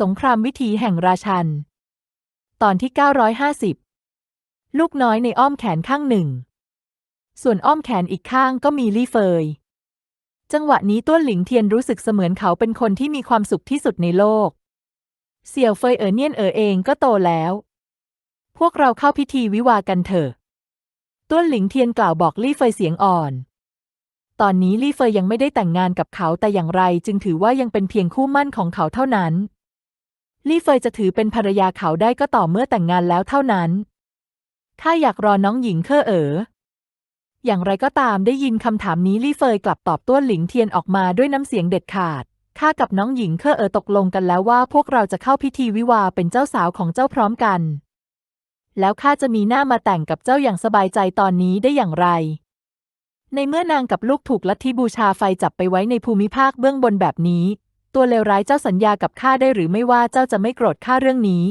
สงครามวิถีแห่งราชัน ตอนที่ 950 ลูกน้อยในอ้อมแขนข้างหนึ่ง ส่วนอ้อมแขนอีกข้างก็มีลี่เฟย จังหวะนี้ต้วนหลิงเทียนรู้สึกเสมือนเขาเป็นคนที่มีความสุขที่สุดในโลก เสี่ยวเฟยเอ๋อเนียนเอ๋อเองก็โตแล้ว พวกเราเข้าพิธีวิวากันเถอะ ต้วนหลิงเทียนกล่าวบอกลี่เฟยเสียงอ่อนตอนนี้ลี่เฟยยังไม่ได้แต่งงานกับเขาแต่อย่างไรจึงถือว่ายังเป็นเพียงคู่มั่นของเขาเท่านั้น ลี่เฟยจะถือเป็นภรรยาเขาได้ก็ต่อเมื่อแต่งงานแล้วเท่านั้นข้าอยากรอน้องหญิงเคอเอ๋อ อย่างไรก็ตามได้ยินคำถามนี้ลี่เฟยกลับตอบต้วนหลิงเทียนออกมาด้วยน้ำเสียงเด็ดขาด ข้ากับน้องหญิงเคอเอ๋อตกลงกันแล้วว่าพวกเราจะเข้าพิธีวิวาเป็นเจ้าสาวของเจ้าพร้อมกัน แล้วข้าจะมีหน้ามาแต่งกับเจ้าอย่างสบายใจตอนนี้ได้อย่างไร ในเมื่อนางกับลูกถูกลัทธิบูชาไฟจับไปไว้ในภูมิภาคเบื้องบนแบบนี้ ตัวเลวร้ายเจ้าสัญญากับข้าได้หรือไม่ว่าเจ้าจะไม่โกรธข้าเรื่องนี้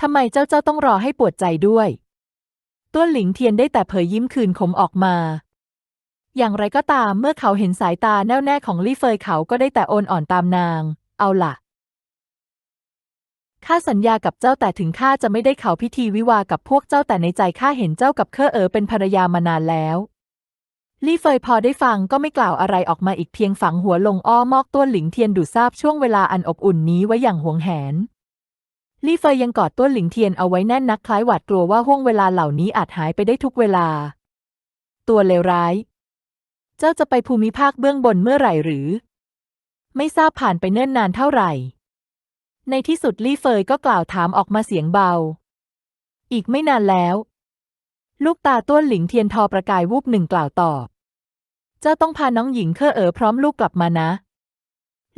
ทำไมเจ้าเจ้าต้องรอให้ปวดใจด้วยต้วนหลิงเทียนได้แต่เผยยิ้มคืนขมออกมา อย่างไรก็ตามเมื่อเขาเห็นสายตาแน่วแน่ของลี่เฟยเขาก็ได้แต่โอนอ่อนตามนาง เอาล่ะข้าสัญญากับเจ้าแต่ถึงข้าจะไม่ได้เขาพิธีวิวากับพวกเจ้าแต่ในใจข้าเห็นเจ้ากับเคอเอ๋อเป็นภรรยามานานแล้ว ลี่เฟยพอได้ฟังก็ไม่กล่าวอะไรออกมาอีกเพียงฝังหัวลงอ้อมอกต้วหลิงเทียนดูดซาบช่วงเวลาอันอบอุ่นนี้ไว้อย่างหวงแหน ลี่เฟยยังกอดต้วหลิงเทียนเอาไว้แน่นนักคล้ายหวาดกลัวว่าห่วงเวลาเหล่านี้อาจหายไปได้ทุกเวลา ตัวเลวร้าย เจ้าจะไปภูมิภาคเบื้องบนเมื่อไหร่หรือ ไม่ทราบผ่านไปเนิ่นนานเท่าไหร่ ในที่สุดลี่เฟยก็กล่าวถามออกมาเสียงเบา อีกไม่นานแล้ว ลูกตาต้วนหลิงเทียนทอประกายวูบหนึ่งกล่าวตอบ เจ้าต้องพาน้องหญิงเคอเอ๋อพร้อมลูกกลับมานะ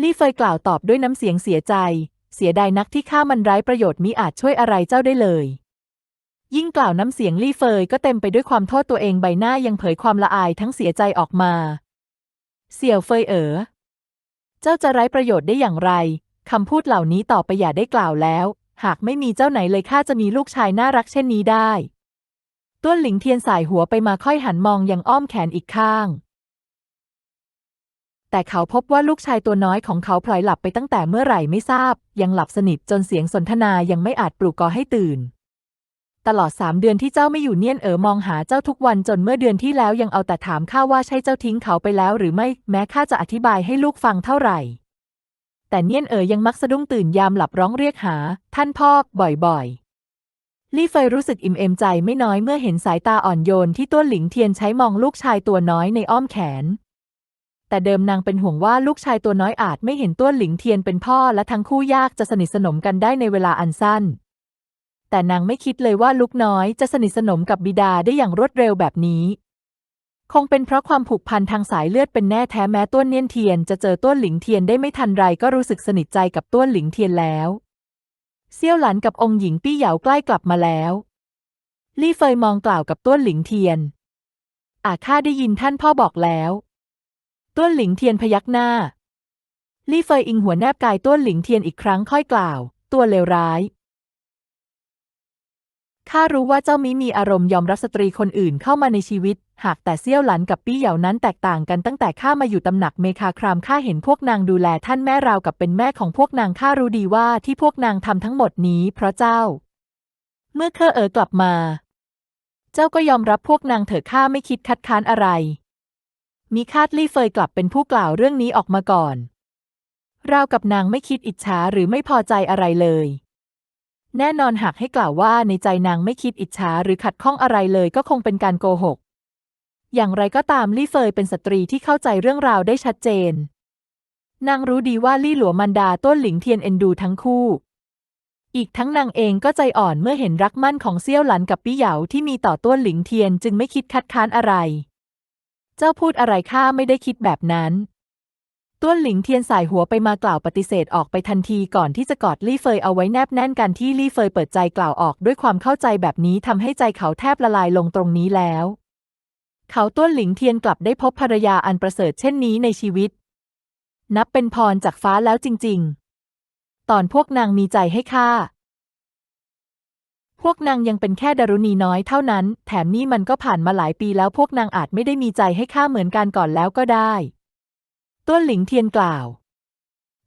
ลี่เฟยกล่าวตอบด้วยน้ำเสียงเสียใจ เสียดายนักที่ข้ามันไร้ประโยชน์มิอาจช่วยอะไรเจ้าได้เลย ยิ่งกล่าวน้ำเสียงลี่เฟยก็เต็มไปด้วยความโทษตัวเองใบหน้ายังเผยความละอายทั้งเสียใจออกมา เสี่ยวเฟยเอ๋อ เจ้าจะไร้ประโยชน์ได้อย่างไร คำพูดเหล่านี้ต่อไปอย่าได้กล่าวแล้ว หากไม่มีเจ้าไหนเลยข้าจะมีลูกชายน่ารักเช่นนี้ได้ ต้วนหลิงเทียนสายหัวไปมาค่อยหันมองยังอ้อมแขนอีกข้าง แต่เขาพบว่าลูกชายตัวน้อยของเขาพลอยหลับไปตั้งแต่เมื่อไหร่ไม่ทราบ ยังหลับสนิทจนเสียงสนทนายังไม่อาจปลุกกอให้ตื่น ตลอดสามเดือนที่เจ้าไม่อยู่เนียนเอ๋อมองหาเจ้าทุกวันจนเมื่อเดือนที่แล้วยังเอาแต่ถามข้าว่าใช่เจ้าทิ้งเขาไปแล้วหรือไม่ แม้ข้าจะอธิบายให้ลูกฟังเท่าไหร่ แต่เนียนเอ๋อยังมักสะดุ้งตื่นยามหลับร้องเรียกหา ท่านพ่อบ่อยๆ ลี่เฟยรู้สึกอิ่มเอมใจไม่น้อยเมื่อเห็นสายตาอ่อนโยนที่ต้วนหลิงเทียนใช้มองลูกชายตัวน้อยในอ้อมแขน แต่เดิมนางเป็นห่วงว่าลูกชายตัวน้อยอาจไม่เห็นต้วนหลิงเทียนเป็นพ่อและทั้งคู่ยากจะสนิทสนมกันได้ในเวลาอันสั้น แต่นางไม่คิดเลยว่าลูกน้อยจะสนิทสนมกับบิดาได้อย่างรวดเร็วแบบนี้ คงเป็นเพราะความผูกพันทางสายเลือดเป็นแน่แท้แม้ต้วนเนียนเทียนจะเจอต้วนหลิงเทียนได้ไม่ทันไรก็รู้สึกสนิทใจกับต้วนหลิงเทียนแล้ว เซี่ยวหลันกับองค์หญิงปี้เหยาใกล้กลับมาแล้ว ลี่เฟยมองกล่าวกับต้วนหลิงเทียน อาข้าได้ยินท่านพ่อบอกแล้ว ต้วนหลิงเทียนพยักหน้า ลี่เฟยอิงหัวแนบกายต้วนหลิงเทียนอีกครั้งค่อยกล่าว ตัวเลวร้าย ข้ารู้ว่าเจ้ามิมีอารมณ์ยอมรับสตรีคนอื่นเข้ามาในชีวิต หากแต่เซี่ยวหลันกับปี้เหยานั้นแตกต่างกันตั้งแต่ข้ามาอยู่ตำหนักเมคาครามข้าเห็นพวกนางดูแลท่านแม่ราวกับเป็นแม่ของพวกนางข้ารู้ดีว่าที่พวกนางทำทั้งหมดนี้เพราะเจ้า เมื่อเคอเอ๋อกลับมา เจ้าก็ยอมรับพวกนางเถอะข้าไม่คิดคัดค้านอะไร มีคาดลี่เฟยกลับเป็นผู้กล่าวเรื่องนี้ออกมาก่อนราวกับนางไม่คิดอิจฉาหรือไม่พอใจอะไรเลย แน่นอนหากให้กล่าวว่าในใจนางไม่คิดอิจฉาหรือขัดข้องอะไรเลยก็คงเป็นการโกหก อย่างไรก็ตามลี่เฟยเป็นสตรีที่เข้าใจเรื่องราวได้ชัดเจน นางรู้ดีว่าลี่หลัวมันดาต้นหลิงเทียนเอ็นดูทั้งคู่ อีกทั้งนางเองก็ใจอ่อนเมื่อเห็นรักมั่นของเซี่ยวหลันกับปี้เหยาที่มีต่อต้วนหลิงเทียนจึงไม่คิดคัดค้านอะไร เจ้าพูดอะไรข้าไม่ได้คิดแบบนั้น ต้วนหลิงเทียนสายหัวไปมากล่าวปฏิเสธออกไปทันทีก่อนที่จะกอดลี่เฟยเอาไว้แนบแน่นกันที่ลี่เฟยเปิดใจกล่าวออกด้วยความเข้าใจแบบนี้ทำให้ใจเขาแทบละลายลงตรงนี้แล้ว เขาต้วนหลิงเทียนกลับได้พบภรรยาอันประเสริฐเช่นนี้ในชีวิต นับเป็นพรจากฟ้าแล้วจริง ๆ ตอนพวกนางมีใจให้ข้าพวกนางยังเป็นแค่ดารุณีน้อยเท่านั้น แถมนี่มันก็ผ่านมาหลายปีแล้วพวกนางอาจไม่ได้มีใจให้ข้าเหมือนกันก่อนแล้วก็ได้ ต้วนหลิงเทียนกล่าว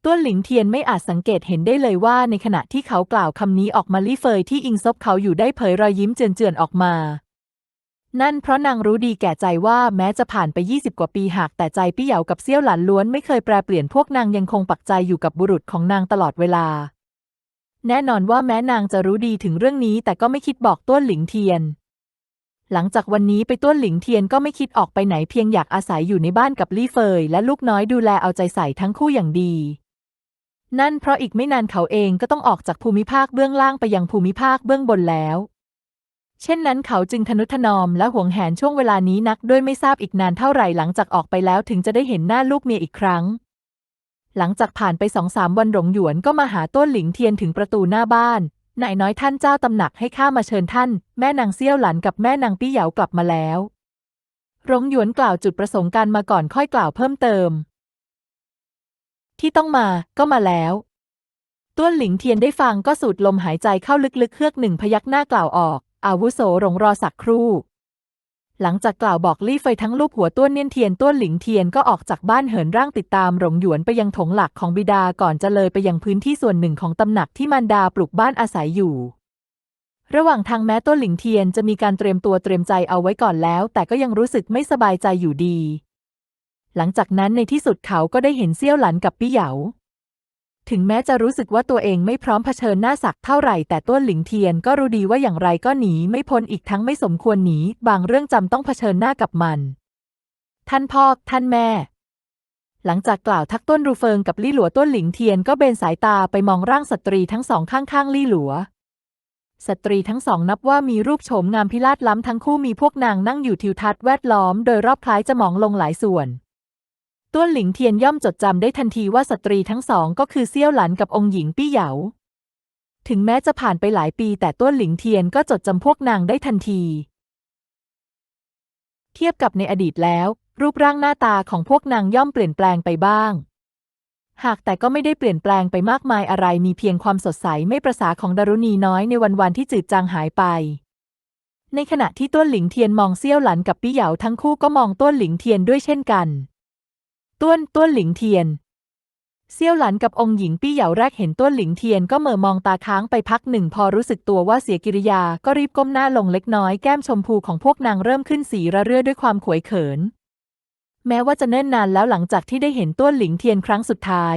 ต้วนหลิงเทียนไม่อาจสังเกตเห็นได้เลยว่าในขณะที่เขากล่าวคำนี้ออกมาลี่เฟยที่อิงซบเขาอยู่ได้เผยรอยยิ้มเจือนๆออกมา นั่นเพราะนางรู้ดีแก่ใจว่าแม้จะผ่านไป 20 กว่าปีหากแต่ใจปี้เหยากับเซี่ยวหลานล้วนไม่เคยแปรเปลี่ยนพวกนางยังคงปักใจอยู่กับบุรุษของนางตลอดเวลา แน่นอนว่าแม้นางจะรู้ดีถึงเรื่องนี้แต่ก็ไม่คิดบอกต้วนหลิงเทียน หลังจากวันนี้ไปต้วนหลิงเทียนก็ไม่คิดออกไปไหนเพียงอยากอาศัยอยู่ในบ้านกับลี่เฟย และลูกน้อยดูแลเอาใจใส่ทั้งคู่อย่างดี นั่นเพราะอีกไม่นานเขาเองก็ต้องออกจากภูมิภาคเบื้องล่างไปยังภูมิภาคเบื้องบนแล้ว เช่นนั้นเขาจึงทนุถนอมและหวงแหนช่วงเวลานี้นักด้วยไม่ทราบอีกนานเท่าไหร่หลังจากออกไปแล้วถึงจะได้เห็นหน้าลูกเมียอีกครั้ง หลังจากผ่านไปสองสามวันหลงหยวนก็มาหาต้นหลิงเทียนถึงประตูหน้าบ้าน นายน้อยท่านเจ้าตำหนักให้ข้ามาเชิญท่าน แม่นางเซี่ยวหลันกับแม่นางปี้เหยากลับมาแล้วรงหยวนกล่าวจุดประสงค์การมาก่อนค่อยกล่าวเพิ่มเติม ที่ต้องมาก็มาแล้วต้วนหลิงเทียนได้ฟังก็สูดลมหายใจเข้าลึกๆเฮือกหนึ่งพยักหน้ากล่าวออก อาวุโสหลงรอสักครู่ หลังจากกล่าวบอกลี่เฟยทั้งลูกหัวต้วนเนียนเทียนต้วนหลิงเทียนก็ออกจากบ้านเหินร่างติดตามหลงหยวนไปยังถงหลักของบิดาก่อนจะเลยไปยังพื้นที่ส่วนหนึ่งของตำหนักที่มารดาปลูกบ้านอาศัยอยู่ ระหว่างทางแม้ต้นหลิงเทียนจะมีการเตรียมตัวเตรียมใจเอาไว้ก่อนแล้ว แต่ก็ยังรู้สึกไม่สบายใจอยู่ดี หลังจากนั้นในที่สุดเขาก็ได้เห็นเซี่ยวหลันกับปี้เหยา ถึงแม้จะรู้สึกว่าตัวเองไม่พร้อมเผชิญหน้าสักเท่าไหร่แต่ต้นหลิงเทียนก็รู้ดีว่าอย่างไรก็หนีไม่พ้นอีกทั้งไม่สมควรหนีบางเรื่องจำต้องเผชิญหน้ากับมัน ท่านพ่อ ท่านแม่ หลังจากกล่าวทักต้นรูเฟิงกับลี่หลัวต้นหลิงเทียนก็เบนสายตาไปมองร่างสตรีทั้งสองข้างๆลี่หลัว สตรีทั้งสองนับว่ามีรูปโฉมงามพิราศล้ำทั้งคู่มีพวกนางนั่งอยู่ทิวทัศน์แวดล้อมโดยรอบคล้ายจะมองลงหลายส่วน ต้วนหลิงเทียนย่อมจดจำได้ทันทีว่าสตรีทั้งสองก็คือเซี่ยวหลันกับองค์หญิงปี้เหยา ถึงแม้จะผ่านไปหลายปีแต่ต้วนหลิงเทียนก็จดจำพวกนางได้ทันที เทียบกับในอดีตแล้ว รูปร่างหน้าตาของพวกนางย่อมเปลี่ยนแปลงไปบ้าง หากแต่ก็ไม่ได้เปลี่ยนแปลงไปมากมายอะไรมีเพียงความสดใสไม่ประสาของดารุณีน้อยในวันๆที่จืดจางหายไปในขณะที่ต้วนหลิงเทียนมองเซี่ยวหลันกับปี้เหยาทั้งคู่ก็มองต้วนหลิงเทียนด้วยเช่นกัน ต้วนต้วนหลิงเทียน เซี่ยวหลันกับองค์หญิงปี้เหยาแรกเห็นต้วนหลิงเทียนก็เหม่อมองตาค้างไปพักหนึ่งพอรู้สึกตัวว่าเสียกิริยาก็รีบก้มหน้าลงเล็กน้อยแก้มชมพูของพวกนางเริ่มขึ้นสีระเรื่อด้วยความขวยเขิน แม้ว่าจะเนิ่นนานแล้วหลังจากที่ได้เห็นต้วนหลิงเทียนครั้งสุดท้าย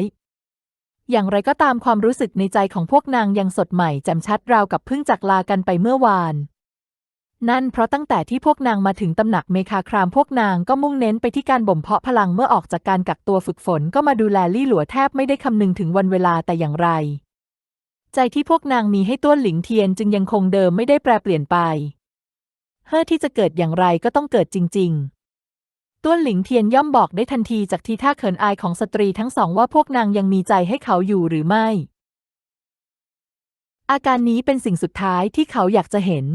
อย่างไรก็ตามความรู้สึกในใจของพวกนางยังสดใหม่แจ่มชัดราวกับเพิ่งจากลากันไปเมื่อวาน นั่นเพราะตั้งแต่ที่พวกนางมาถึงตำหนักเมคาครามพวกนางก็มุ่งเน้นไปที่การบ่มเพาะพลังเมื่อออกจากการกักตัวฝึกฝนก็มาดูแลลี่หลัวแทบไม่ได้คำนึงถึงวันเวลาแต่อย่างไร ใจที่พวกนางมีให้ต้วนหลิงเทียนจึงยังคงเดิมไม่ได้แปรเปลี่ยนไป เฮ้อที่จะเกิดอย่างไรก็ต้องเกิดจริง ๆ ต้วนหลิงเทียนย่อมบอกได้ทันทีจากทีท่าเขินอายของสตรีทั้งสองว่าพวกนางยังมีใจให้เขาอยู่หรือไม่ อาการนี้เป็นสิ่งสุดท้ายที่เขาอยากจะเห็น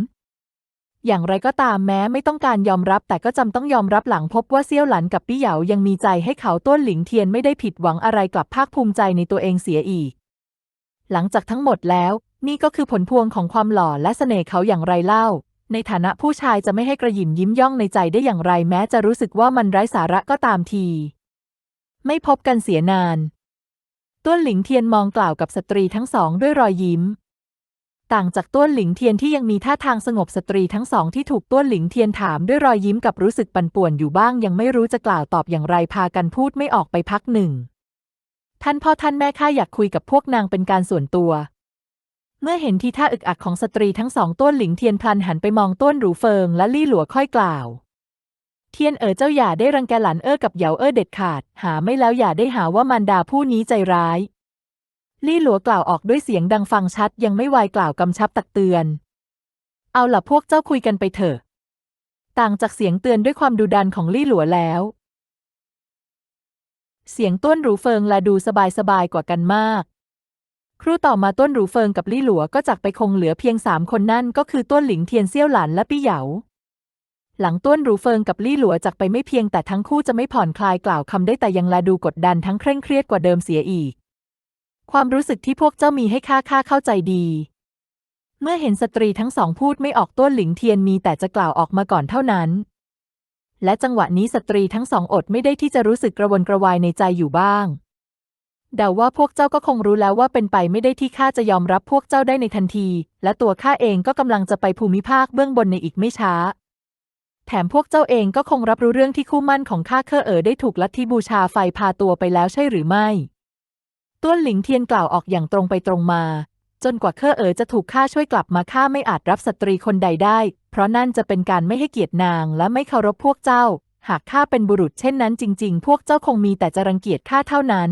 อย่างไรก็ตามแม้ไม่ต้องการยอมรับ แต่ก็จำต้องยอมรับหลังพบว่าเซี่ยวหลันกับปี้เหยายังมีใจให้เขาต้นหลิงเทียนไม่ได้ผิดหวังอะไรกลับภาคภูมิใจในตัวเองเสียอีก หลังจากทั้งหมดแล้ว นี่ก็คือผลพวงของความหล่อและเสน่ห์เขาอย่างไรเล่า ในฐานะผู้ชายจะไม่ให้กระหยิมยิ้มย่องในใจได้อย่างไรแม้จะรู้สึกว่ามันไร้สาระก็ตามที ไม่พบกันเสียนานต้วนหลิงเทียนมองกล่าวกับสตรีทั้งสองด้วยรอยยิ้ม ต่างจากต้วนหลิงเทียนที่ยังมีท่าทางสงบสตรีทั้งสองที่ถูกต้วนหลิงเทียนถามด้วยรอยยิ้มกับรู้สึกปั่นป่วนอยู่บ้าง ยังไม่รู้จะกล่าวตอบอย่างไรพากันพูดไม่ออกไปพักหนึ่ง ท่านพ่อท่านแม่ข้าอยากคุยกับพวกนางเป็นการส่วนตัว เมื่อเห็นทีท่าอึกอักของสตรีทั้งสองต้วนหลิงเทียนพลันหันไปมองต้วนหรูเฟิงและลี่หลัวค่อยกล่าว เทียนเอ๋อเจ้าอย่าได้รังแกหลานเอ้อกับเหยาเอ้อเด็ดขาด หาไม่แล้วอย่าได้หาว่ามารดาผู้นี้ใจร้าย ลี่หลัวกล่าวออกด้วยเสียงดังฟังชัดยังไม่วายกล่าวกำชับตักเตือน เอาล่ะพวกเจ้าคุยกันไปเถอะ ต่างจากเสียงเตือนด้วยความดุดันของลี่หลัวแล้ว เสียงต้วนหรูเฟิงและดูสบายสบายกว่ากันมาก ครู่ต่อมาต้นหรูเฟิงกับลี่หลัวก็จากไปคงเหลือเพียงสามคนนั่นก็คือต้นหลิงเทียนเซี่ยวหลานและปี้เหยาหลังต้นหรูเฟิงกับลี่หลัวจากไปไม่เพียงแต่ทั้งคู่จะไม่ผ่อนคลายกล่าวคำได้แต่ยังแลดูกดดันทั้งเคร่งเครียดกว่าเดิมเสียอีก ความรู้สึกที่พวกเจ้ามีให้ข้าข้าเข้าใจดี เมื่อเห็นสตรีทั้งสองพูดไม่ออกต้นหลิงเทียนมีแต่จะกล่าวออกมาก่อนเท่านั้น และจังหวะนี้สตรีทั้งสองอดไม่ได้ที่จะรู้สึกกระวนกระวายในใจอยู่บ้างเดาว่าพวกเจ้าก็คงรู้แล้วว่าเป็นไปไม่ได้ที่ข้าจะยอมรับพวกเจ้าได้ในทันที และตัวข้าเองก็กำลังจะไปภูมิภาคเบื้องบนในอีกไม่ช้า แถมพวกเจ้าเองก็คงรับรู้เรื่องที่คู่มั่นของข้าเคอเอ๋อได้ถูกลัทธิบูชาไฟพาตัวไปแล้วใช่หรือไม่ ต้วนหลิงเทียนกล่าวออกอย่างตรงไปตรงมา จนกว่าเคอเอ๋อจะถูกข้าช่วยกลับมาข้าไม่อาจรับสตรีคนใดได้ เพราะนั่นจะเป็นการไม่ให้เกียรตินางและไม่เคารพพวกเจ้า หากข้าเป็นบุรุษเช่นนั้นจริง ๆ พวกเจ้าคงมีแต่จะรังเกียจข้าเท่านั้น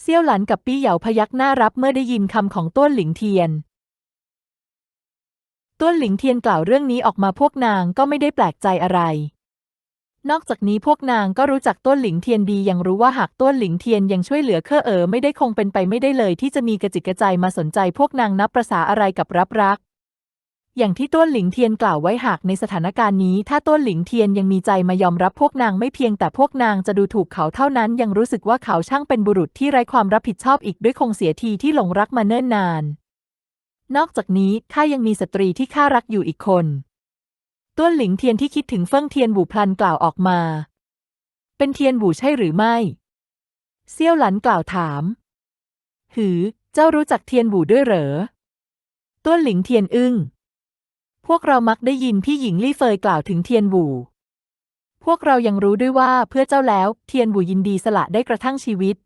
เซี่ยวหลันกับปี้เหยาพยักหน้ารับเมื่อได้ยินคำของต้วนหลิงเทียนต้วนหลิงเทียนกล่าวเรื่องนี้ออกมาพวกนางก็ไม่ได้แปลกใจอะไร นอกจากนี้พวกนางก็รู้จักต้วนหลิงเทียนดียังรู้ว่าหากต้วนหลิงเทียนยังช่วยเหลือเคอเอ๋อไม่ได้คงเป็นไปไม่ได้เลย ที่จะมีกระจิตกระใจมาสนใจพวกนางนับประษาอะไรกับรับรัก อย่างที่ต้วนหลิงเทียนกล่าวไว้หากในสถานการณ์นี้ ถ้าต้วนหลิงเทียนยังมีใจมายอมรับพวกนางไม่เพียงแต่พวกนางจะดูถูกเขาเท่านั้น ยังรู้สึกว่าเขาช่างเป็นบุรุษที่ไร้ความรับผิดชอบอีกด้วยคงเสียทีที่หลงรักมาเนิ่นนาน นอกจากนี้ข้ายังมีสตรีที่ข้ารักอยู่อีกคน ต้วนหลิงเทียนที่คิดถึงเฟิ่งเทียนบูพลันกล่าวออกมา เป็นเทียนบูใช่หรือไม่ เซี่ยวหลันกล่าวถาม หือ เจ้ารู้จักเทียนบูด้วยเหรอ ต้วนหลิงเทียนอึ้ง พวกเรามักได้ยินพี่หญิงลี่เฟยกล่าวถึงเทียนบู พวกเรายังรู้ด้วยว่าเพื่อเจ้าแล้วเทียนบูยินดีสละได้กระทั่งชีวิต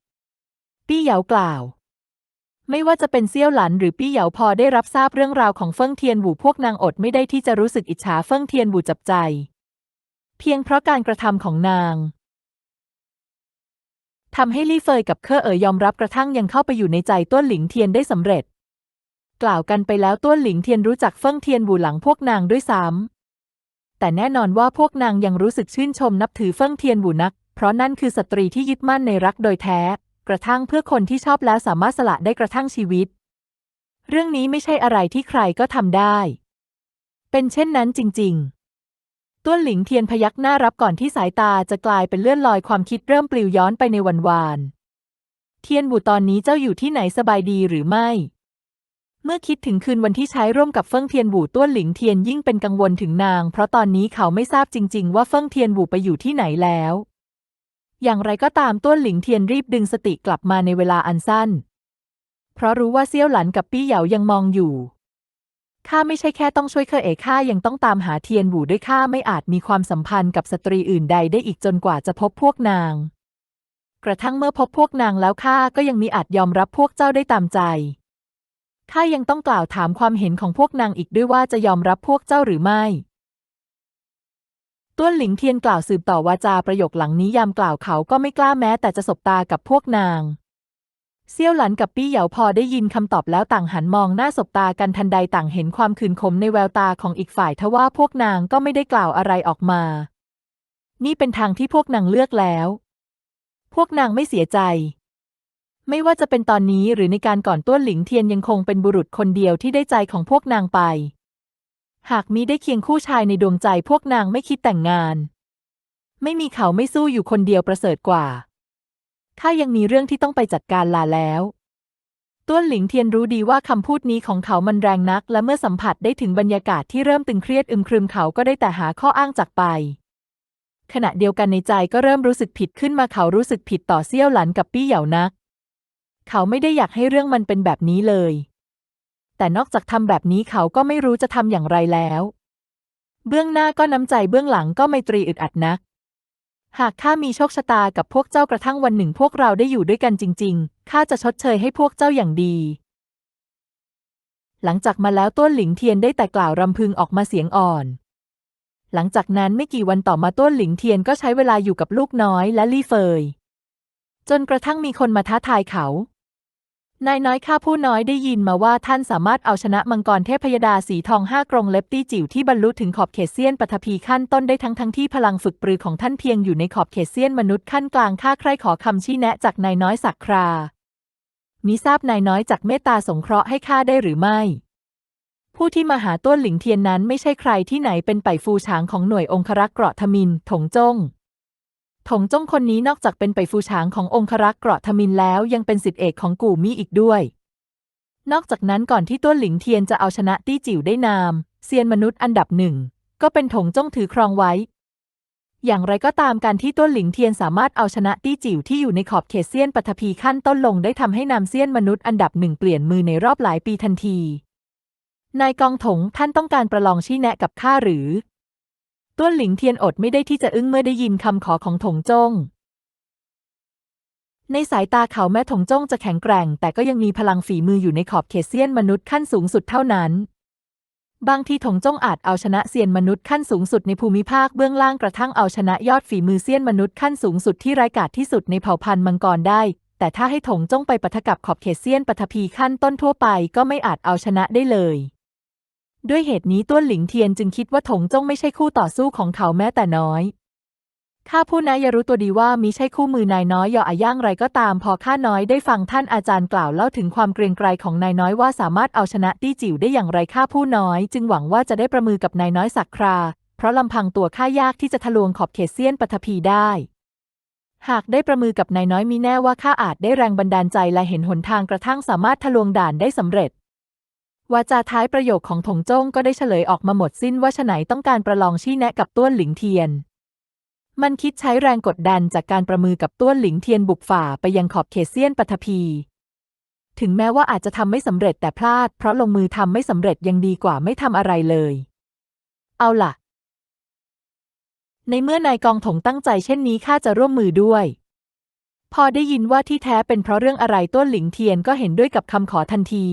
ปี้เหยากล่าว ไม่ว่าจะเป็นเซี่ยวหลันหรือปี้เหยาพอได้รับทราบเรื่องราวของเฟิ่งเทียนบูพวกนางอดไม่ได้ที่จะรู้สึกอิจฉาเฟิ่งเทียนบูจับใจ เพียงเพราะการกระทำของนางทำให้ลี่เฟยกับเคอเอ๋ยยอมรับกระทั่งยังเข้าไปอยู่ในใจต้วนหลิงเทียนได้สำเร็จ กล่าวกันไปแล้วต้วนหลิงเทียนรู้จักเฟิ่งเทียนบูหลังพวกนางด้วยซ้ำแต่แน่นอนว่าพวกนางยังรู้สึกชื่นชมนับถือเฟิ่งเทียนบูนัก เพราะนั่นคือสตรีที่ยึดมั่นในรักโดยแท้ กระทั่งเพื่อคนที่ชอบแล้วสามารถสละได้กระทั่งชีวิต เรื่องนี้ไม่ใช่อะไรที่ใครก็ทำได้ เป็นเช่นนั้นจริง ๆ ต้วนหลิงเทียนพยักหน้ารับก่อนที่สายตาจะกลายเป็นเลื่อนลอยความคิดเริ่มปลิวย้อนไปในวันวาน เทียนบูตอนนี้เจ้าอยู่ที่ไหนสบายดีหรือไม่ เมื่อคิดถึงคืนวันที่ใช้ร่วมกับเฟิ่งเทียนบูต้วนหลิงเทียนยิ่งเป็นกังวลถึงนาง เพราะตอนนี้เขาไม่ทราบจริง ๆ ว่าเฟิ่งเทียนบูไปอยู่ที่ไหนแล้ว อย่างไรก็ตามต้วนหลิงเทียนรีบดึงสติกลับมาในเวลาอันสั้น เพราะรู้ว่าเซี่ยวหลันกับปี้เหยายังมองอยู่ ข้าไม่ใช่แค่ต้องช่วยเคอเอ๋ข้ายังต้องตามหาเทียนบูด้วยข้าไม่อาจมีความสัมพันธ์กับสตรีอื่นใดได้อีกจนกว่าจะพบพวกนาง กระทั่งเมื่อพบพวกนางแล้วข้าก็ยังมีอาจยอมรับพวกเจ้าได้ตามใจ ข้ายังต้องกล่าวถามความเห็นของพวกนางอีกด้วยว่าจะยอมรับพวกเจ้าหรือไม่ ต้วนหลิงเทียนกล่าวสืบต่อวาจาประโยคหลังนี้ยามกล่าวเขาก็ไม่กล้าแม้แต่จะสบตากับพวกนาง เซี่ยวหลันกับปี้เหยาพอได้ยินคำตอบแล้วต่างหันมองหน้าสบตากันทันใดต่างเห็นความขื่นขมในแววตาของอีกฝ่ายทว่าพวกนางก็ไม่ได้กล่าวอะไรออกมา นี่เป็นทางที่พวกนางเลือกแล้ว พวกนางไม่เสียใจ ไม่ว่าจะเป็นตอนนี้หรือในการก่อนต้วนหลิงเทียนยังคงเป็นบุรุษคนเดียวที่ได้ใจของพวกนางไป หากมีได้เคียงคู่ชายในดวงใจพวกนางไม่คิดแต่งงาน ไม่มีเขาไม่สู้อยู่คนเดียวประเสริฐกว่าข้ายังมีเรื่องที่ต้องไปจัดการลาแล้วต้วนหลิงเทียนรู้ดีว่าคำพูดนี้ของเขามันแรงนัก และเมื่อสัมผัสได้ถึงบรรยากาศที่เริ่มตึงเครียดอึมครึมเขาก็ได้แต่หาข้ออ้างจากไป ขณะเดียวกันในใจก็เริ่มรู้สึกผิดขึ้นมาเขารู้สึกผิดต่อเซี่ยวหลันกับปี้เหยานัก เขาไม่ได้อยากให้เรื่องมันเป็นแบบนี้เลย แต่นอกจากทำแบบนี้เขาก็ไม่รู้จะทำอย่างไรแล้ว เบื้องหน้าก็น้ำใจเบื้องหลังก็ไมตรีอึดอัดนัก หากข้ามีโชคชะตากับพวกเจ้ากระทั่งวันหนึ่งพวกเราได้อยู่ด้วยกันจริง ๆ ข้าจะชดเชยให้พวกเจ้าอย่างดี หลังจากมาแล้วต้วนหลิงเทียนได้แต่กล่าวรำพึงออกมาเสียงอ่อน หลังจากนั้นไม่กี่วันต่อมาต้วนหลิงเทียนก็ใช้เวลาอยู่กับลูกน้อยและลี่เฟย จนกระทั่งมีคนมาท้าทายเขา นายน้อยข้าผู้น้อยได้ยินมาว่าท่านสามารถเอาชนะมังกรเทพยดาสีทองห้ากรงเล็บตี้จิ๋วที่บรรลุถึงขอบเขตเซียนปฐพีขั้นต้นได้ทั้งทั้งที่พลังฝึกปรือของท่านเพียงอยู่ในขอบเขตเซียนมนุษย์ขั้นกลางข้าใครขอคำชี้แนะจากนายน้อยสักครามิทราบนายน้อยจากเมตตาสงเคราะห์ให้ข้าได้หรือไม่ ผู้ที่มาหาต้วนหลิงเทียนนั้นไม่ใช่ใครที่ไหนเป็นไปฟูช้างของหน่วยองครักษ์เกราะทมินถงจง ถงจงคนนี้นอกจากเป็นไปฟูช้างขององครักษ์เกราะทมินแล้วยังเป็นสิทธิเอกของกู่มี่อีกด้วย นอกจากนั้นก่อนที่ต้วหลิงเทียนจะเอาชนะตี้จิ๋วได้นามเซียนมนุษย์อันดับหนึ่งก็เป็นถงจงถือครองไว้ อย่างไรก็ตามการที่ต้นหลิงเทียนสามารถเอาชนะตี้จิ๋วที่อยู่ในขอบเขตเซียนปัทภีขั้นต้นลงได้ทำให้นำเซียนมนุษย์อันดับหนึ่งเปลี่ยนมือในรอบหลายปีทันทีนายกองถงท่านต้องการประลองชี้แนะกับข้าหรือ ต้นหลิงเทียนอดไม่ได้ที่จะอึ้งเมื่อได้ยินคำขอของถงจง ในสายตาเขาแม้ถงจงจะแข็งแกร่ง แต่ก็ยังมีพลังฝีมืออยู่ในขอบเขตเซียนมนุษย์ขั้นสูงสุดเท่านั้น บางทีถงจงอาจเอาชนะเซียนมนุษย์ขั้นสูงสุดในภูมิภาคเบื้องล่างกระทั่งเอาชนะยอดฝีมือเซียนมนุษย์ขั้นสูงสุดที่ร้ายกาจที่สุดในเผ่าพันธุ์มังกรได้ แต่ถ้าให้ถงจงไปปะทะกับขอบเขตเซียนปฐพีขั้นต้นทั่วไปก็ไม่อาจเอาชนะได้เลย ด้วยเหตุนี้ต้วนหลิงเทียนจึงคิดว่าถงจงไม่ใช่คู่ต่อสู้ของเขาแม้แต่น้อยข้าผู้นายรู้ตัวดีว่ามิใช่คู่มือนายน้อยยออาย่างไรก็ตาม พอข้าน้อยได้ฟังท่านอาจารย์กล่าวเล่าถึงความเกรียงไกรของนายน้อยว่าสามารถเอาชนะตี้จิ๋วได้อย่างไรข้าผู้น้อย จึงหวังว่าจะได้ประมือกับนายน้อยสักครา เพราะลำพังตัวข้ายากที่จะทะลวงขอบเขตเซียนปฐพีได้ หากได้ประมือกับนายน้อยมีแน่ว่าข้าอาจได้แรงบันดาลใจและเห็นหนทางกระทั่งสามารถทะลวงด่านได้สำเร็จ วาจาท้ายประโยคของถงจ้งก็ได้เฉลยออกมาหมดสิ้นว่าฉไหนต้องการประลองชี้แนะกับต้วนหลิงเทียน มันคิดใช้แรงกดดันจากการประมือกับต้วนหลิงเทียนบุกฝ่าไปยังขอบเขตเซียนปฐพีถึงแม้ว่าอาจจะทำไม่สำเร็จแต่พลาด เพราะลงมือทำไม่สำเร็จยังดีกว่าไม่ทำอะไรเลย เอาล่ะ ในเมื่อนายกองถงตั้งใจเช่นนี้ข้าจะร่วมมือด้วย พอได้ยินว่าที่แท้เป็นเพราะเรื่องอะไรต้นหลิงเทียนก็เห็นด้วยกับคำขอทันที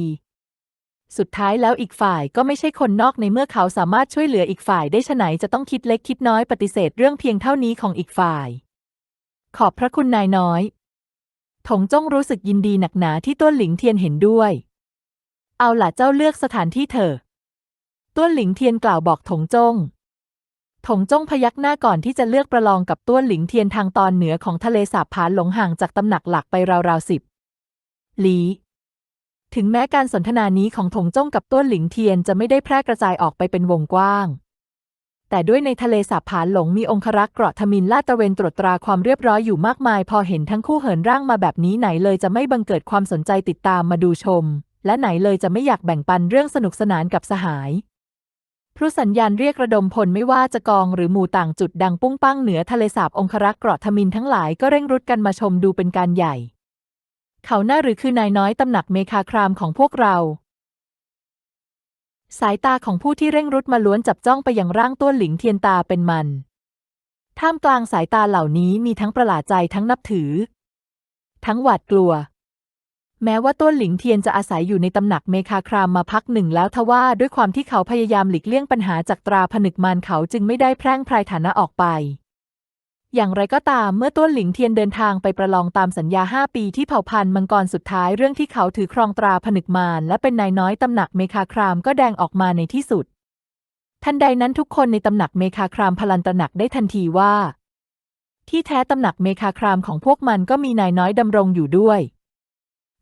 สุดท้ายแล้วอีกฝ่ายก็ไม่ใช่คนนอกในเมื่อเขาสามารถช่วยเหลืออีกฝ่ายได้ฉะไหนจะต้องคิดเล็กคิดน้อยปฏิเสธเรื่องเพียงเท่านี้ของอีกฝ่าย ขอบพระคุณนายน้อย ถงจ้งรู้สึกยินดีหนักหนาที่ต้นหลิงเทียนเห็นด้วย เอาล่ะเจ้าเลือกสถานที่เถอะต้นหลิงเทียนกล่าวบอกถงจ้งถงจ้งพยักหน้าก่อนที่จะเลือกประลองกับต้วนหลิงเทียนทางตอนเหนือของทะเลสาบผานหลงห่างจากตำหนักหลักไปราวๆสิบลี้ ถึงแม้การสนทนานี้ของถงจ้งกับต้วนหลิงเทียนจะไม่ได้แพร่กระจายออกไปเป็นวงกว้าง แต่ด้วยในทะเลสาบผานหลงมีองครักษ์เกราะทมินลาดตระเวนตรวจตราความเรียบร้อยอยู่มากมาย พอเห็นทั้งคู่เหินร่างมาแบบนี้ไหนเลยจะไม่บังเกิดความสนใจติดตามมาดูชม และไหนเลยจะไม่อยากแบ่งปันเรื่องสนุกสนานกับสหายพลุสัญญาณเรียกระดมพลไม่ว่าจะกองหรือหมู่ต่างจุดดังปุ้งปั้งเหนือทะเลสาบองครักษ์เกราะทมินทั้งหลายก็เร่งรุดกันมาชมดูเป็นการใหญ่ เขาหน้าหรือคือนายน้อยตำหนักเมคาครามของพวกเรา สายตาของผู้ที่เร่งรุดมาล้วนจับจ้องไปยังร่างต้วนหลิงเทียนตาเป็นมัน ท่ามกลางสายตาเหล่านี้มีทั้งประหลาดใจทั้งนับถือ ทั้งหวาดกลัว แม้ว่าต้นหลิงเทียนจะอาศัยอยู่ในตำหนักเมคาครามมาพักหนึ่งแล้วทว่าด้วยความที่เขาพยายามหลีกเลี่ยงปัญหาจากตราผนึกมารเขาจึงไม่ได้แพร่งพรายฐานะออกไป อย่างไรก็ตามเมื่อต้นหลิงเทียนเดินทางไปประลองตามสัญญาห้าปีที่เผ่าพันธุ์มังกรสุดท้ายเรื่องที่เขาถือครองตราผนึกมารและเป็นนายน้อยตำหนักเมคาครามก็แดงออกมาในที่สุด ทันใดนั้นทุกคนในตำหนักเมคาครามพลันตระหนักได้ทันทีว่า ที่แท้ตำหนักเมคาครามของพวกมันก็มีนายน้อยดำรงอยู่ด้วย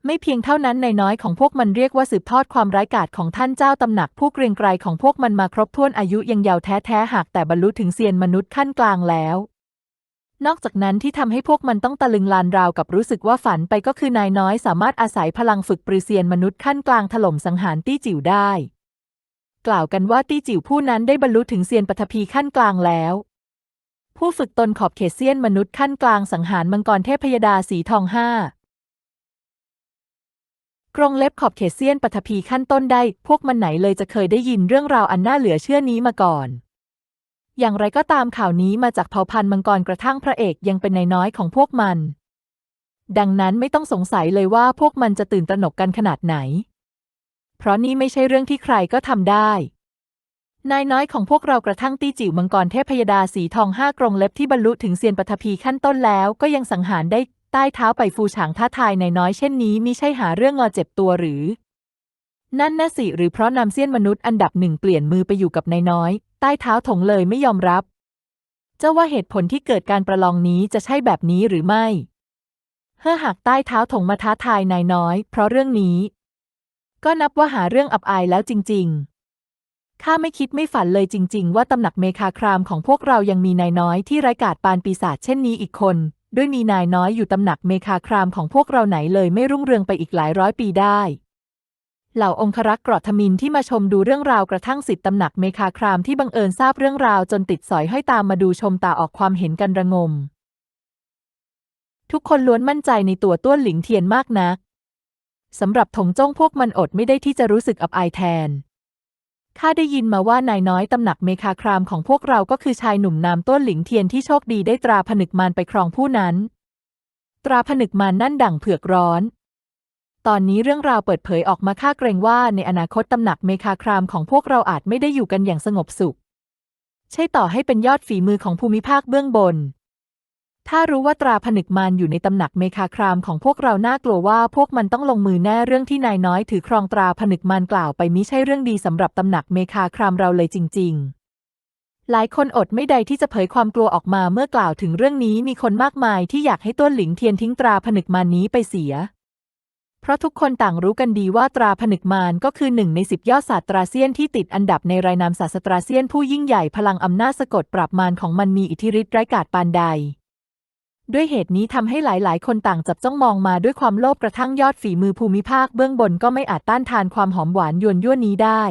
ไม่เพียงเท่านั้นนายน้อยของพวกมันเรียกว่าสืบทอดความร้ายกาจของท่านเจ้าตำหนักผู้เกรียงไกรของพวกมันมาครบถ้วนอายุยังยาวแท้ๆหากแต่บรรลุถึงเซียนมนุษย์ขั้นกลางแล้ว นอกจากนั้นที่ทำให้พวกมันต้องตะลึงลานราวกับรู้สึกว่าฝันไปก็คือนายน้อยสามารถอาศัยพลังฝึกปรือเซียนมนุษย์ขั้นกลางถล่มสังหารตี้จิ๋วได้ กล่าวกันว่าตี้จิ๋วผู้นั้นได้บรรลุถึงเซียนปฐพีขั้นกลางแล้ว ผู้ฝึกตนขอบเขตเซียนมนุษย์ขั้นกลางสังหารมังกรเทพยดาสีทองห้ากรงเล็บขอบเขตเซียนปฐพีขั้นต้นได้ พวกมันไหนเลยจะเคยได้ยินเรื่องราวอันน่าเหลือเชื่อนี้มาก่อน อย่างไรก็ตามข่าวนี้มาจากเผ่าพันธุ์มังกรกระทั่งพระเอกยังเป็นนายน้อยของพวกมัน ดังนั้นไม่ต้องสงสัยเลยว่าพวกมันจะตื่นตระหนกกันขนาดไหน เพราะนี่ไม่ใช่เรื่องที่ใครก็ทำได้ นายน้อยของพวกเรากระทั่งตี้จิ๋วมังกรเทพยดาสีทองห้ากรงเล็บที่บรรลุถึงเซียนปฐพีขั้นต้นแล้วก็ยังสังหารได้ใต้เท้าไปฟูฉางท้าทายนายน้อยเช่นนี้มิใช่หาเรื่องงอเจ็บตัวหรือ นั่นน่ะสิหรือเพราะนำเซียนมนุษย์อันดับหนึ่งเปลี่ยนมือไปอยู่กับนายน้อย ใต้เท้าถงเลยไม่ยอมรับ เจ้าว่าเหตุผลที่เกิดการประลองนี้จะใช่แบบนี้หรือไม่ เฮ่อหากใต้เท้าถงมาท้าทายนายน้อย เพราะเรื่องนี้ ก็นับว่าหาเรื่องอับอายแล้วจริง ๆ ข้าไม่คิดไม่ฝันเลยจริง ๆ ว่าตำหนักเมคาครามของพวกเรายังมีนายน้อยที่ไร้กาจปานปีศาจเช่นนี้อีกคน ด้วยมีนายน้อยอยู่ตำหนักเมคาครามของพวกเราไหนเลยไม่รุ่งเรืองไปอีกหลายร้อยปีได้ เหล่าองครักษ์กราะทมินที่มาชมดูเรื่องราวกระทั่งสิทธิ์ตำหนักเมคาครามที่บังเอิญทราบเรื่องราวจนติดสอยห้อยตามมาดูชมตาออกความเห็นกันระงม ทุกคนล้วนมั่นใจในตัวต้วนหลิงเทียนมากนักสำหรับถงจ้งพวกมันอดไม่ได้ที่จะรู้สึกอับอายแทน ข้าได้ยินมาว่านายน้อยตำหนักเมคาครามของพวกเราก็คือชายหนุ่มนามต้นหลิงเทียนที่โชคดีได้ตราผนึกมารไปครองผู้นั้น ตราผนึกมารนั่นดั่งเผือกร้อน ตอนนี้เรื่องราวเปิดเผยออกมาข้าเกรงว่าในอนาคตตำหนักเมคาครามของพวกเราอาจไม่ได้อยู่กันอย่างสงบสุข ใช่ต่อให้เป็นยอดฝีมือของภูมิภาคเบื้องบน ถ้ารู้ว่าตราผนึกมารอยู่ในตำหนักเมคาครามของพวกเราน่ากลัวว่าพวกมันต้องลงมือแน่เรื่องที่นายน้อยถือครองตราผนึกมารกล่าวไปมิใช่เรื่องดีสำหรับตำหนักเมคาครามเราเลยจริง ๆหลายคนอดไม่ได้ที่จะเผยความกลัวออกมาเมื่อกล่าวถึงเรื่องนี้มีคนมากมายที่อยากให้ต้นหลิงเทียนทิ้งตราผนึกมารนี้ไปเสีย เพราะทุกคนต่างรู้กันดีว่าตราผนึกมารก็คือหนึ่งในสิบยอดศาสตราเซียนที่ติดอันดับในรายนามศาสตราเซียนผู้ยิ่งใหญ่พลังอำนาจสะกดปราบมารของมันมีอิทธิฤทธิ์ไร้กาจปานใด ด้วยเหตุนี้ทำให้หลาย ๆ คนต่างจับจ้องมองมาด้วยความโลภกระทั่งยอดฝีมือภูมิภาคเบื้องบนก็ไม่อาจต้านทานความหอมหวานยวนยั่วนี้ได้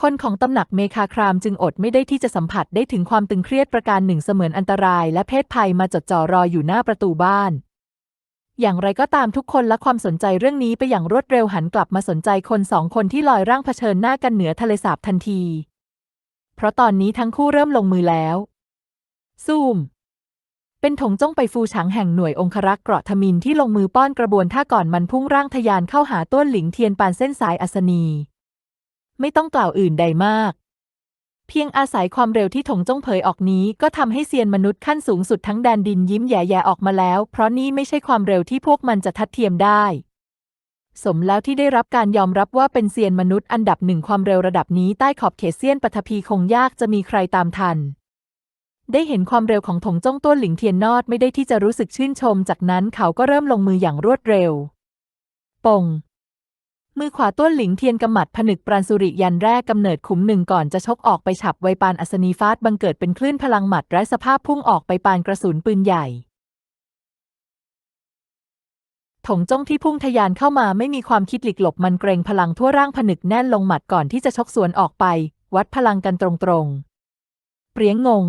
คนของตำหนักเมคาครามจึงอดไม่ได้ที่จะสัมผัสได้ถึงความตึงเครียดประการหนึ่งเสมือนอันตรายและเพศภัยมาจดจ่อรออยู่หน้าประตูบ้าน อย่างไรก็ตามทุกคนละความสนใจเรื่องนี้ไปอย่างรวดเร็วหันกลับมาสนใจคนสองคนที่ลอยร่างเผชิญหน้ากันเหนือทะเลสาบทันที เพราะตอนนี้ทั้งคู่เริ่มลงมือแล้ว ซูม เป็นถงจ้องไปฟูฉางแห่งหน่วยองครักษ์เกราะทมินที่ลงมือป้อนกระบวนท่าก่อนมันพุ่งร่างทะยานเข้าหาต้นหลิงเทียนปานเส้นสายอัศนี ไม่ต้องกล่าวอื่นใดมาก เพียงอาศัยความเร็วที่ถงจ้องเผยออกนี้ ก็ทำให้เซียนมนุษย์ขั้นสูงสุดทั้งแดนดินยิ้มแย่ๆออกมาแล้ว เพราะนี่ไม่ใช่ความเร็วที่พวกมันจะทัดเทียมได้ สมแล้วที่ได้รับการยอมรับว่าเป็นเซียนมนุษย์อันดับหนึ่งความเร็วระดับนี้ใต้ขอบเขตเซียนปฐพีคงยากจะมีใครตามทัน ได้เห็นความเร็วของถงจ้องต้นหลิงเทียนนอดไม่ได้ที่จะรู้สึกชื่นชม จากนั้นเขาก็เริ่มลงมืออย่างรวดเร็ว ปง มือขวาต้นหลิงเทียนกำมัดผนึกปราณสุริยันแรกกำเนิดขุมหนึ่งก่อนจะชกออกไปฉับไวปานอัศนีฟาดบังเกิดเป็นคลื่นพลังหมัดไร้สภาพพุ่งออกไปปานกระสุนปืนใหญ่ถงจ้องที่พุ่งทะยานเข้ามาไม่มีความคิดหลีกหลบมันเกรงพลังทั่วร่างผนึกแน่นลงหมัดก่อนที่จะชกสวนออกไป วัดพลังกันตรงๆ เปรียงงง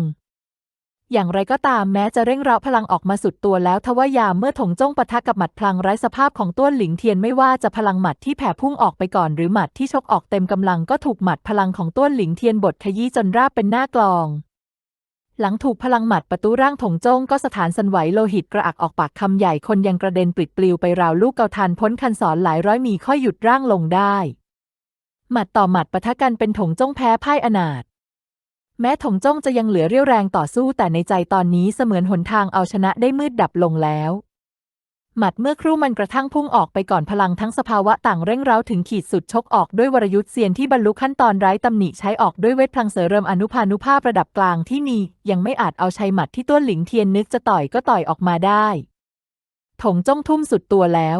อย่างไรก็ตามแม้จะเร่งเร้าพลังออกมาสุดตัวแล้วทว่ายามเมื่อถงจ้งปะทะกับหมัดพลังไร้สภาพของต้วนหลิงเทียนไม่ว่าจะพลังหมัดที่แผ่พุ่งออกไปก่อนหรือหมัดที่ชกออกเต็มกำลังก็ถูกหมัดพลังของต้วนหลิงเทียนบดขยี้จนราบเป็นหน้ากลอง หลังถูกพลังหมัดประตูร่างถงจ้งก็สถานสันไหวโลหิตกระอักออกปากคำใหญ่คนยังกระเด็นปลิดปลิวไปราวลูกเกาทันพ้นคันศรหลายร้อยมีค่อยหยุดร่างลงได้ หมัดต่อหมัดปะทะกันเป็นถงจ้งแพ้พ่ายอนาถ แม้ถงจ้งจะยังเหลือเรี่ยวแรงต่อสู้แต่ในใจตอนนี้เสมือนหนทางเอาชนะได้มืดดับลงแล้ว หมัดเมื่อครู่มันกระทั่งพุ่งออกไปก่อนพลังทั้งสภาวะต่างเร่งเร้าถึงขีดสุดชกออกด้วยวรยุทธ์เซียนที่บรรลุขั้นตอนไร้ตำหนิใช้ออกด้วยเวทพลังเสริมอนุพานุภาพระดับกลางที่มี ยังไม่อาจเอาชัยหมัดที่ต้วนหลิงเทียนนึกจะต่อยก็ต่อยออกมาได้ถงจ้งทุ่มสุดตัวแล้ว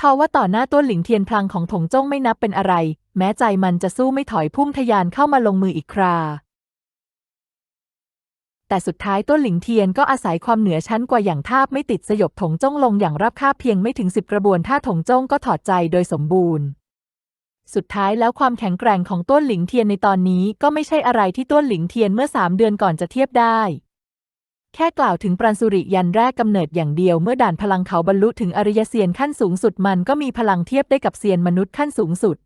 ทว่าต่อหน้าต้วนหลิงเทียนพลังของถงจ้งไม่นับเป็นอะไร แม้ใจมันจะสู้ไม่ถอยพุ่งทะยานเข้ามาลงมืออีกครา แต่สุดท้ายต้นหลิงเทียนก็อาศัยความเหนือชั้นกว่าอย่างทาบไม่ติดสยบถงจ้งลงอย่างราบคาบเพียงไม่ถึงสิบกระบวนท่าถงจ้งก็ถอดใจโดยสมบูรณ์ สุดท้ายแล้วความแข็งแกร่งของต้นหลิงเทียนในตอนนี้ก็ไม่ใช่อะไรที่ต้นหลิงเทียนเมื่อสามเดือนก่อนจะเทียบได้ แค่กล่าวถึงปราณสุริยันแรกกำเนิดอย่างเดียวเมื่อด่านพลังเขาบรรลุถึงอริยเซียนขั้นสูงสุดมันก็มีพลังเทียบได้กับเซียนมนุษย์ขั้นสูงสุด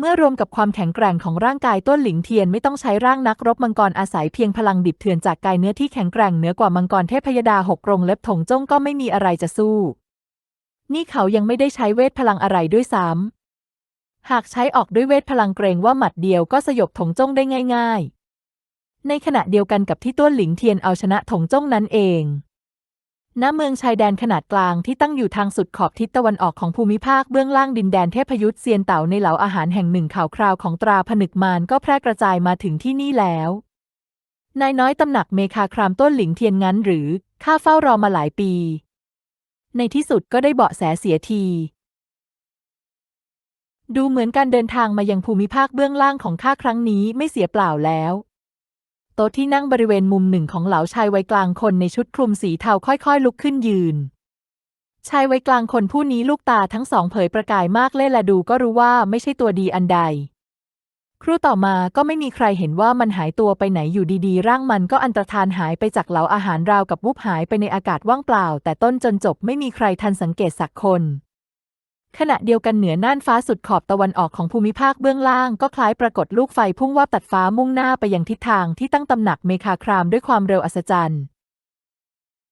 เมื่อรวมกับความแข็งแกร่งของร่างกายต้นหลิงเทียนไม่ต้องใช้ร่างนักรบมังกรอาศัยเพียงพลังดิบเถื่อนจากกายเนื้อที่แข็งแกร่งเหนือกว่ามังกรเทพยดาหกกรงเล็บถงจ้งก็ไม่มีอะไรจะสู้ นี่เขายังไม่ได้ใช้เวทพลังอะไรด้วยซ้ำหากใช้ออกด้วยเวทพลังเกรงว่าหมัดเดียวก็สยบถงจ้งได้ง่าย ๆ ในขณะเดียวกันกับที่ต้นหลิงเทียนเอาชนะถงจ้งนั้นเอง ณเมืองชายแดนขนาดกลางที่ตั้งอยู่ทางสุดขอบทิศตะวันออกของภูมิภาคเบื้องล่างดินแดนเทพยุทธเซียนเต่าในเหลาอาหารแห่งหนึ่งข่าวคราวของตราผนึกมารก็แพร่กระจายมาถึงที่นี่แล้วนายน้อยตำหนักเมคาครามต้นหลิงเทียนงั้นหรือ ข้าเฝ้ารอมาหลายปี ในที่สุดก็ได้เบาะแสเสียที ดูเหมือนการเดินทางมายังภูมิภาคเบื้องล่างของข้าครั้งนี้ไม่เสียเปล่าแล้ว โต๊ะที่นั่งบริเวณมุมหนึ่งของเหลาชายวัยกลางคนในชุดคลุมสีเทาค่อยๆ ลุกขึ้นยืน ชายไว้กลางคนผู้นี้ลูกตาทั้งสองเผยประกายมากเล่และดูก็รู้ว่าไม่ใช่ตัวดีอันใด ครู่ต่อมาก็ไม่มีใครเห็นว่ามันหายตัวไปไหนอยู่ดีๆ ร่างมันก็อันตรธานหายไปจากเหลาอาหารราวกับวุบหายไปในอากาศว่างเปล่า แต่ต้นจนจบไม่มีใครทันสังเกตสักคน ขณะเดียวกันเหนือน่านฟ้าสุดขอบตะวันออกของภูมิภาคเบื้องล่างก็คล้ายปรากฏลูกไฟพุ่งว่าตัดฟ้ามุ่งหน้าไปยังทิศทางที่ตั้งตำหนักเมคาครามด้วยความเร็วอัศจรรย์